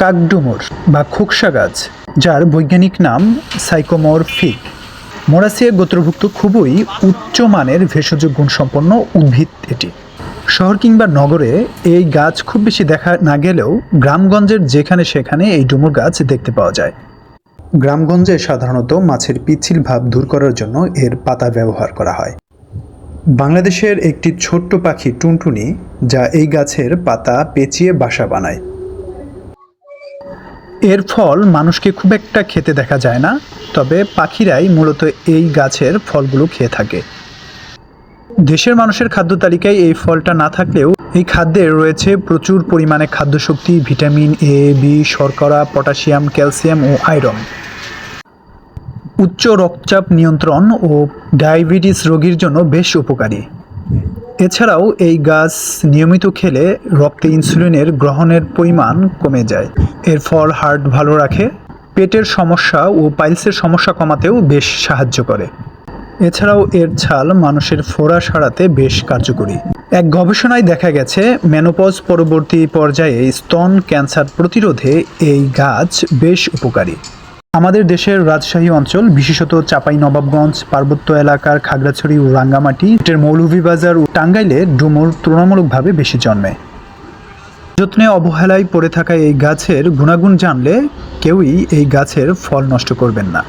কাকডুমুর বা খোকসা গাছ, যার বৈজ্ঞানিক নাম সাইকোমোর ফিক মোরাসিয়া গোত্রভুক্ত খুবই উচ্চমানের ভেষজ গুণসম্পন্ন উদ্ভিদ এটি। শহর কিংবা নগরে এই গাছ খুব বেশি দেখা না গেলেও গ্রামগঞ্জের যেখানে সেখানে এই ডুমুর গাছ দেখতে পাওয়া যায়। গ্রামগঞ্জে সাধারণত মাছের পিচ্ছিল ভাব দূর করার জন্য এর পাতা ব্যবহার করা হয়। বাংলাদেশের একটি ছোট্ট পাখি টুনটুনি, যা এই গাছের পাতা পেঁচিয়ে বাসা বানায়। এর ফল মানুষকে খুব একটা খেতে দেখা যায় না, তবে পাখিরাই মূলত এই গাছের ফলগুলো খেয়ে থাকে। দেশের মানুষের খাদ্য তালিকায় এই ফলটা না থাকলেও এই খাদ্যে রয়েছে প্রচুর পরিমাণে খাদ্যশক্তি, ভিটামিন এ বি শর্করা, পটাশিয়াম, ক্যালসিয়াম ও আয়রন। উচ্চ রক্তচাপ নিয়ন্ত্রণ ও ডায়াবেটিস রোগীর জন্য বেশ উপকারী। এছাড়াও এই গাছ নিয়মিত খেলে রক্তে ইনসুলিনের গ্রহণের পরিমাণ কমে যায়। এর ফল হার্ট ভালো রাখে, পেটের সমস্যা ও পাইলসের সমস্যা কমাতেও বেশ সাহায্য করে। এছাড়াও এর ছাল মানুষের ফোড়া সারাতে বেশ কার্যকরী। এক গবেষণায় দেখা গেছে, মেনোপজ পরবর্তী পর্যায়ে স্তন ক্যান্সার প্রতিরোধে এই গাছ বেশ উপকারী। আমাদের দেশের রাজশাহী অঞ্চল, বিশেষত চাপাই, নবাবগঞ্জ, পার্বত্য এলাকার খাগড়াছড়ি ও রাঙ্গামাটি মৌলভীবাজার ও টাঙ্গাইলে ডুমুর তুলনামূলকভাবে বেশি জন্মে। যত্নে অবহেলায় পড়ে থাকা এই গাছের গুণাগুণ জানলে কেউই এই গাছের ফল নষ্ট করবেন না।